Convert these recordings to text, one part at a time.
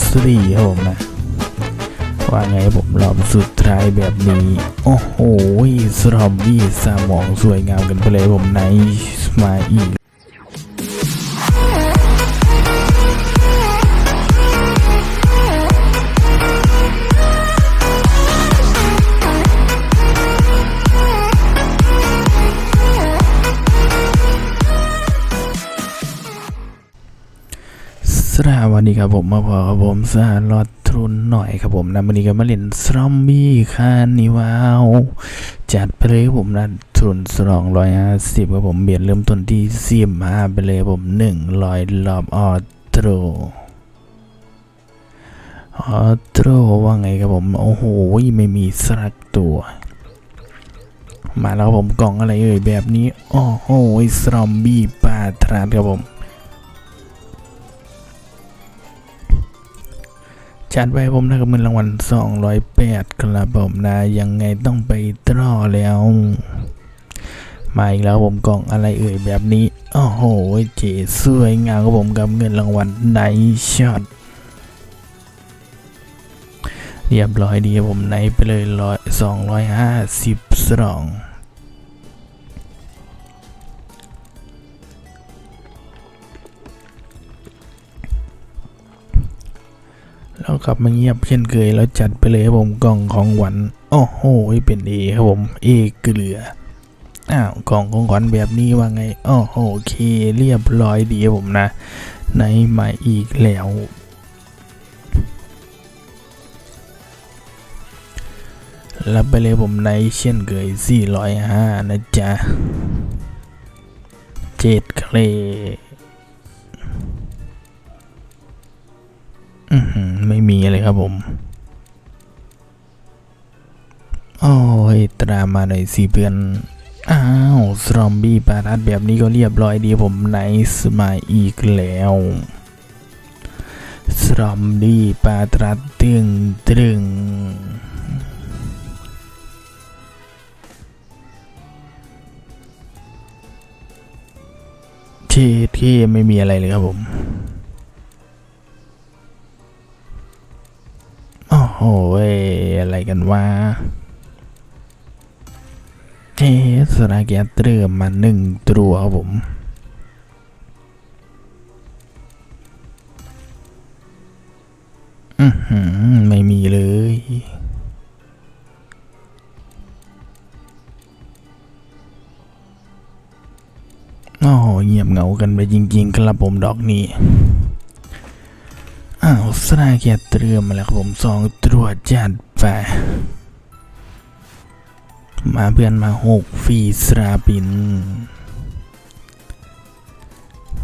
สี่ครับผมนะ ว่าไงผมรอบสุดท้ายแบบนี้ โอ้โหสรอมบี้สมองสวยงามกันไปเลยผมในมาอีก วัสดีครับผมมาพอครับผมสารลอดทุนหน่อยครับผมนะวันนี้ก็มาเล่นซอมบี้คานิวาวจัดไปเลยครับผมนะทุนสองร้อยห้าสิบครับผมเบียดเริ่มต้นที่สิบห้าไปเลยผมหนึ่งร้อยรอบออโตรออโตรว่าไงครับผมโอ้โหไม่มีสักตัว มาแล้วผมกล่องอะไรเอ่ยแบบนี้โอ้โหซอมบี้ปาทราดครับผม จัดไว้ผมนะครับเงินรางวัล208ครับผมนะยังไงต้องไปตรอแล้ว มาอีกแล้วผมกล่องอะไรเอ่ยแบบนี้ โอ้โหเจ๋สวยงามครับผมกับเงินรางวัลไนช็อตเรียบร้อยดีครับผมไนไปเลยร้อยสองร้อยห้าสิบสอง แล้วกลับมาเงียบเช่นเคยแล้วจัดไปเลยครับผมกล่องของหวันโอ้โหเป็นเอครับผมเอเกลืออ้าวกล่องของขวัญแบบนี้ว่าไงอ้อโอเคเรียบร้อยดีครับผมนะ ในใหม่อีกแล้ว รับไปเลยผมในเช่นเคย405 นะจ๊ะ เจ็ดเคล ไม่มีเลยครับผมโอ้ยตรามาหน่อยสิเพื่อน อ้าวซอมบี้ปารัดแบบนี้ก็เรียบร้อยดีผมไนส์มาอีกแล้วซอมบี้ปารัดตึงตึงที่ที่ไม่มีอะไรเลยครับผม โอ้โหเว้ยอะไรกันวะเอสราแกเตรียมมาหนึ่งตัวครับผมอือหือไม่มีเลย โอ้โหเงียบเหงากันไปจริง ๆ ครับผมดอกนี้ สราแกเตรียมมาแล้วครับผมสองตัวจจัดไปมาเพื่อนมาหกฟีสราปิน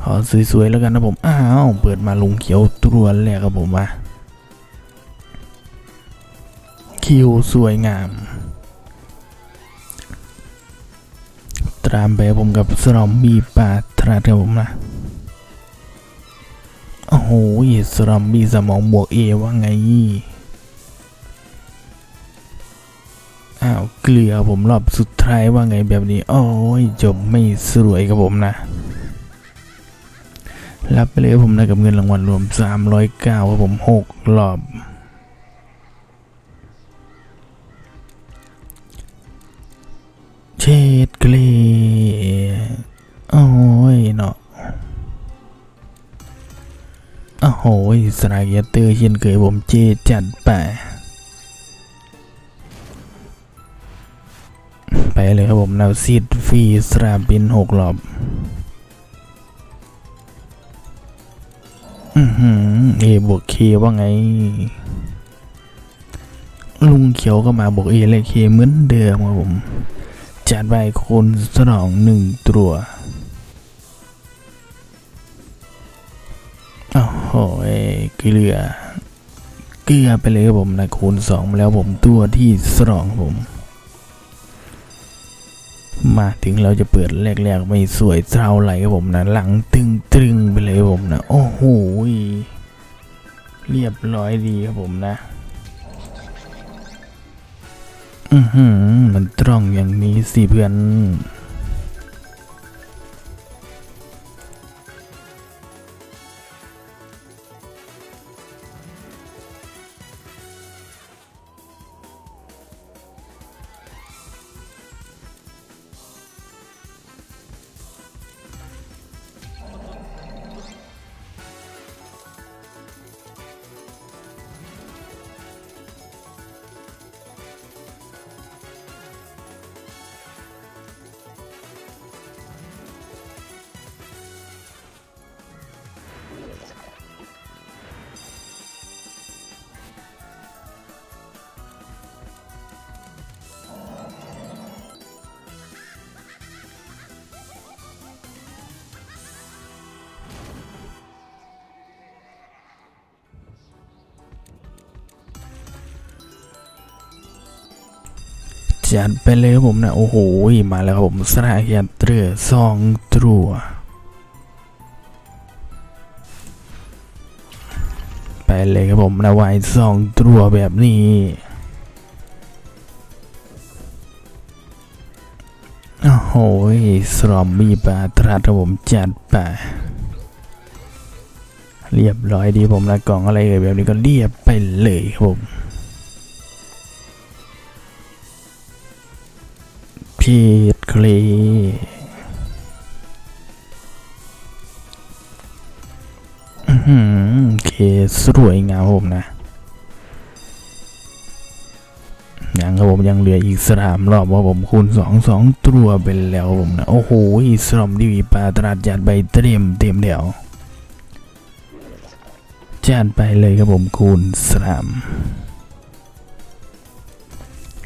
ขอสวยๆแล้วกันนะผม อ้าว เปิดมาลุงเขียวตัวจแรกครับผมมาคิวสวยงาม ตามไปผมกับสรอมบี้ปาทราครับผมนะ โอ้โหสรอมบี้สมองบวกเอว่าไง อ้าว เกลือผมรอบสุดท้ายว่าไงแบบนี้ โอ้ย จบไม่สวยครับผมนะ รับไปเลยผมนะกับเงินรางวัลรวม 309ครับผม 6 รอบเช็ดเกลโอ้ยเนาะ โอ้โหสไลเกเตอร์เช่นเคยผมเจจัดไปไปเลยครับผมนาวซีดฟรีสราบินหกรอบ อือหือเอบวกเคว่าไง ลุงเขียวก็มาบวกเอและเคเหมือนเดิมครับผม จัดไปคนสนองหนึ่งตัว โอ้โหเกลือ เกลือไปเลยครับผมนะคูณสองมาแล้วผมตัวที่สองผม มาถึงเราจะเปิดแรกๆไม่สวยเท่าไหร่ครับผมนะ หลังตึงตึงไปเลยผมนะ โอ้โหเรียบร้อยดีครับผมนะอือหือมันตรองอย่างนี้สิเพื่อน จัดไปเลยครับผมนะ โอ้โห มาแล้วครับผมสระเกียเตรือสองตัวไปเลยครับผมนะวายสองตัวแบบนี้โอ้โหสรอมมีปลาตราดครับผมจัดไปเรียบร้อยดีผมนะกล่องอะไรเอ่ยแบบนี้ก็เรียบไปเลยครับผม พีดคลีอื้อหือโอเคสวยงามผมนะยังครับผมยังเหลืออีกสามรอบว่าผมคูณสองสองตัวเป็นแล้วครับผมนะ โอ้โหสรอมดีวีปลาตราดจัดใบเตรียมเต็มเดียวจัดไปเลยครับผมคูณสาม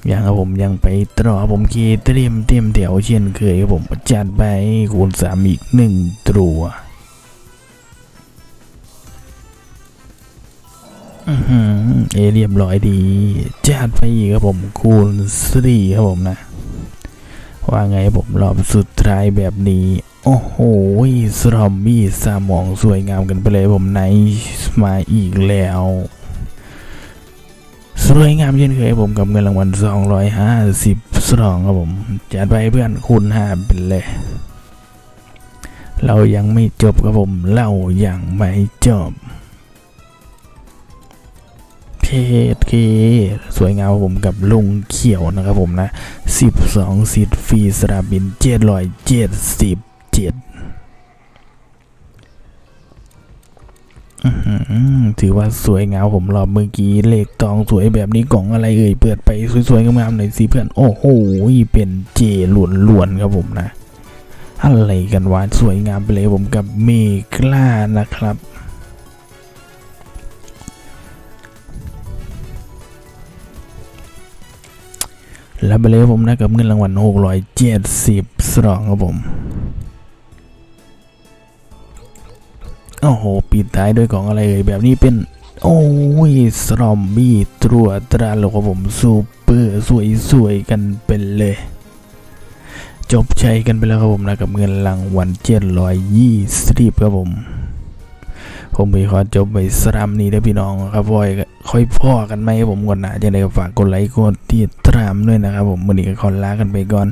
อยังครับผมยังไปต่อครับผมคีเตรียมเตรียมเดี๋ยวเช่นเคยครับผมจัดไปคูณสามอีกหนึ่งตัวเอเรียบร้อยดีจัดไปอีกครับผมคูณสี่ครับผมนะว่าไงผมรอบสุดท้ายแบบนี้ โอ้โหสรอมบี้สามองสวยงามกันไปเลยผมไนท์มาอีกแล้ว สวยงามเช่นเคยผมกับเงินรางวัล250สรองครับผมจัดไปเพื่อนคูณห้าเป็นเลย เรายังไม่จบครับผม เรายังไม่จบเพจเคสวยงามครับผมกับลุงเขียวนะครับผมนะ 12สิทธิ์ฟรีสนาบิน777 ถือว่าสวยงามผมรอบเมื่อกี้เลขตองสวยแบบนี้กล่องอะไรเอ่ยเปิดไปสวยๆงามๆหน่อยสิเพื่อนโอ้โหเป็นเจล้วนๆครับผมนะอะไรกันวะสวยงามไปเลยผมกับเมกล้านะครับ แล้วไปเลยผมนะกับเงินรางวัล670สรองครับผม โอ้โห ปิดท้ายด้วยของอะไรเอ่ยแบบนี้เป็น โอ้ยสรอมบี้ตรัวตราโลครับผมซูเปอร์สวยๆ กันเป็นเลย จบใช้กันไปแล้วครับผมนะกับเงินรางวัล720ครับผมผมไปขอจบไปสรามนี้ได้พี่น้องครับวอยก็ค่อยพ่อกันไหมครับผมก่อนหนะจะได้ก็ฝากกดไลค์กดติดตามด้วยนะครับผมวันนี้ก็ขอลากันไปก่อน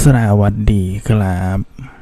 สวัสดีครับ